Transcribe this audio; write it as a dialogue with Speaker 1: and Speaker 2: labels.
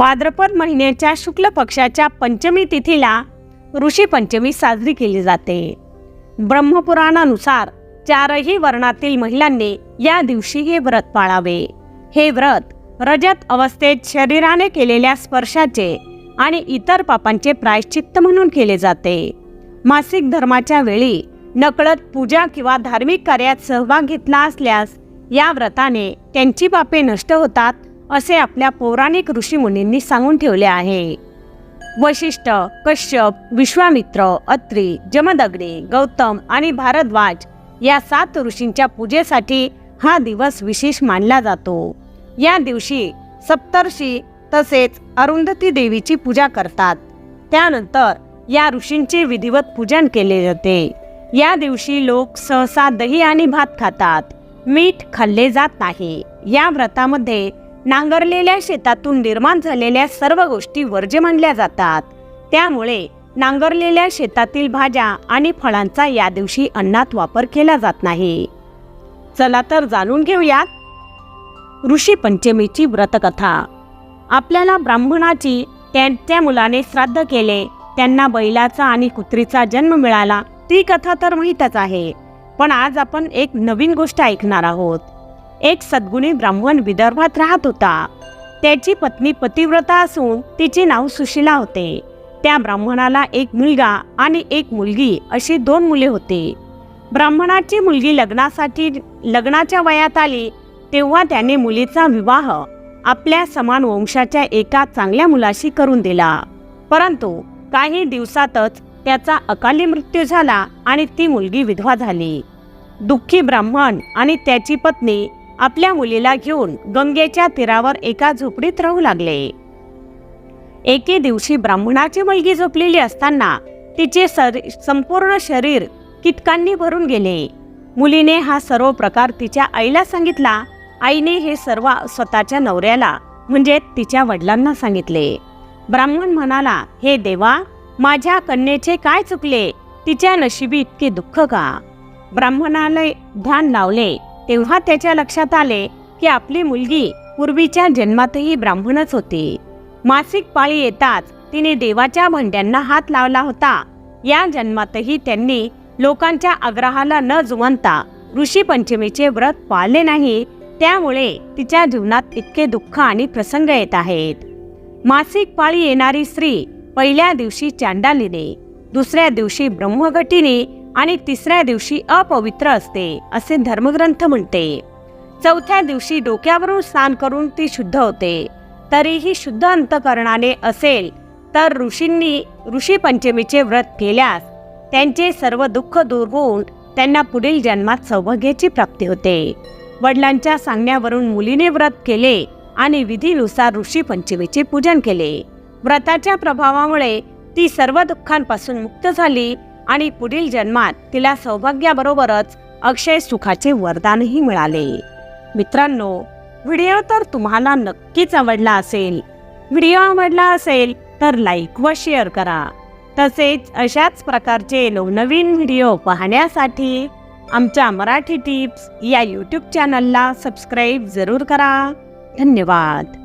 Speaker 1: भाद्रपद महिन्याच्या शुक्ल पक्षाच्या पंचमी तिथीला ऋषी पंचमी साजरी केली जाते. ब्रह्मपुराणानुसार चारही वर्णातील महिलांनी या दिवशी हे व्रत पाळावे. हे व्रत रजत अवस्थेत शरीराने केलेल्या स्पर्शाचे आणि इतर पापांचे प्रायश्चित्त म्हणून केले जाते. मासिक धर्माच्या वेळी नकळत पूजा किंवा धार्मिक कार्यात सहभाग घेतला असल्यास या व्रताने त्यांची पापे नष्ट होतात असे आपल्या पौराणिक ऋषीमुनींनी सांगून ठेवले आहे. वशिष्ठ कश्यप विश्वामित्र अत्री जमदग्नी गौतम आणि भारद्वाज या सात ऋषींच्या पूजेसाठी हा दिवस विशेष मानला जातो. या दिवशी सप्तर्षी तसेच अरुंधती देवीची पूजा करतात. त्यानंतर या ऋषींचे विधिवत पूजन केले जाते. या दिवशी लोक सहसा दही आणि भात खातात. मीठ खाल्ले जात नाही. या व्रतामध्ये नांगरलेल्या शेतातून निर्माण झालेल्या सर्व गोष्टी वर्ज्य मानल्या जातात. त्यामुळे नांगरलेल्या शेतातील भाज्या आणि फळांचा या दिवशी अन्नात वापर केला जात नाही. चला तर जाणून घेऊयात ऋषी पंचमीची व्रतकथा. आपल्याला ब्राह्मणाची त्यांच्या मुलाने श्राद्ध केले त्यांना बैलाचा आणि कुत्रीचा जन्म मिळाला ती कथा तर माहीतच आहे. पण आज आपण एक नवीन गोष्ट ऐकणार आहोत. एक सद्गुणी ब्राह्मण विदर्भात राहत होता. त्याची पत्नी पतिव्रता असून तिचे नाव सुशिला होते. त्या ब्राह्मणाला एक मुलगा आणि एक मुलगी अशी दोन मुले होते. ब्राह्मणाची मुलगी लग्नासाठी लग्नाच्या वयात आली तेव्हा त्याने मुलीचा विवाह आपल्या समान वंशाच्या एका चांगल्या मुलाशी करून दिला. परंतु काही दिवसातच त्याचा अकाली मृत्यू झाला आणि ती मुलगी विधवा झाली. दुःखी ब्राह्मण आणि त्याची पत्नी आपल्या मुलीला घेऊन गंगेच्या तीरावर एका झोपडीत राहू लागले. एके दिवशी ब्राह्मणाची मुलगी झोपलेली असताना तिचे सर संपूर्ण शरीर कीटकांनी भरून गेले. मुलीने हा सर्व प्रकार तिच्या आईला सांगितला. आईने हे सर्व स्वतःच्या नवऱ्याला म्हणजे तिच्या वडिलांना सांगितले. ब्राह्मण म्हणाला हे देवा माझ्या कन्येचे काय चुकले? तिच्या नशिबी इतके दुःख का? ब्राह्मणाला ध्यान लावले. तेव्हा त्याच्या लक्षात आले की आपली मुलगी पूर्वीच्या जन्मातही ब्राह्मणच होती. मासिक पाळी येताच तिने देवाच्या भांड्यांना हात लावला होता. या जन्मातही त्यांनी लोकांच्या आग्रहाला न जुवंता ऋषी पंचमीचे व्रत पाळले नाही त्यामुळे तिच्या जीवनात इतके दुःख आणि प्रसंग येत आहेत. मासिक पाळी येणारी स्त्री पहिल्या दिवशी चांडालीने दुसऱ्या दिवशी ब्रह्मघटीने आणि तिसऱ्या दिवशी अपवित्र असते असे धर्मग्रंथ म्हणते. चौथ्या दिवशी डोक्यावरून स्नान करून ती शुद्ध होते. तरीही शुद्ध अंतकरणाने असेल तर ऋषींनी ऋषी पंचमीचे व्रत केल्यास त्यांचे सर्व दुःख दूर होऊन त्यांना पुढील जन्मात सौभाग्याची प्राप्ती होते. वडिलांच्या सांगण्यावरून मुलीने व्रत केले आणि विधीनुसार ऋषी पंचमीचे पूजन केले. व्रताच्या प्रभावामुळे ती सर्व दुःखांपासून मुक्त झाली आणि पुढील जन्मात तिला सौभाग्याबरोबरच अक्षय सुखाचे वरदानही मिळाले. मित्रांनो व्हिडिओ तर तुम्हाला नक्कीच आवडला असेल. व्हिडिओ आवडला असेल तर लाईक व शेअर करा. तसेच अशाच प्रकारचे नवनवीन व्हिडिओ पाहण्यासाठी आमच्या मराठी टिप्स या यूट्यूब चॅनलला सबस्क्राईब जरूर करा. धन्यवाद.